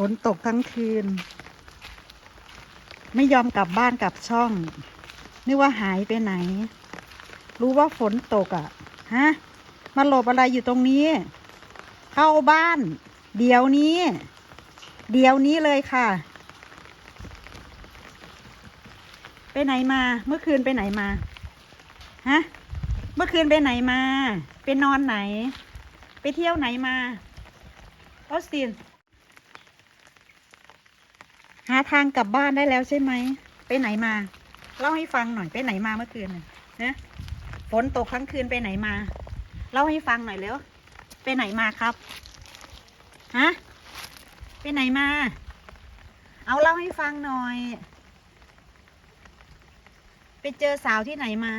ฝนตกทั้งคืน ไม่ยอมกลับบ้านกลับช่อง นึกว่าหายไปไหน รู้ว่าฝนตกอะ่ะ ฮะ มาหลบอะไรอยู่ตรงนี้ เข้าบ้าน เดี๋ยวนี้ เดี๋ยวนี้เลยค่ะ ไปไหนมา เมื่อคืนไปไหนมา ฮะ เมื่อคืนไปไหนมา ไปนอนไหน ไปเที่ยวไหนมาออสติน หาทางกลับบ้านได้แล้วใช่ไหม ไปไหนมา เล่าให้ฟังหน่อยไปไหนมาเมื่อคืนน่ะนะฝนตกทั้งคืนไปไหนมา เล่าให้ฟังหน่อยเร็วไปไหนมาครับฮะไปไหนมา เอาเล่าให้ฟังหน่อย ไปเจอสาวที่ไหนมา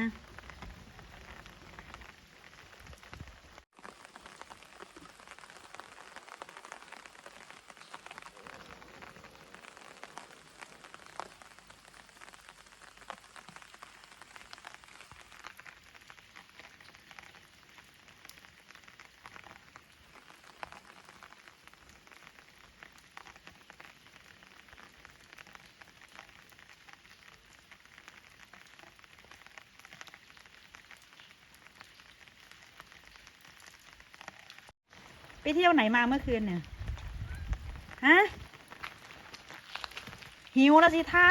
เที่ยวไหนมาเมื่อคืนเนี่ย ฮะ หิวแล้วสิท่า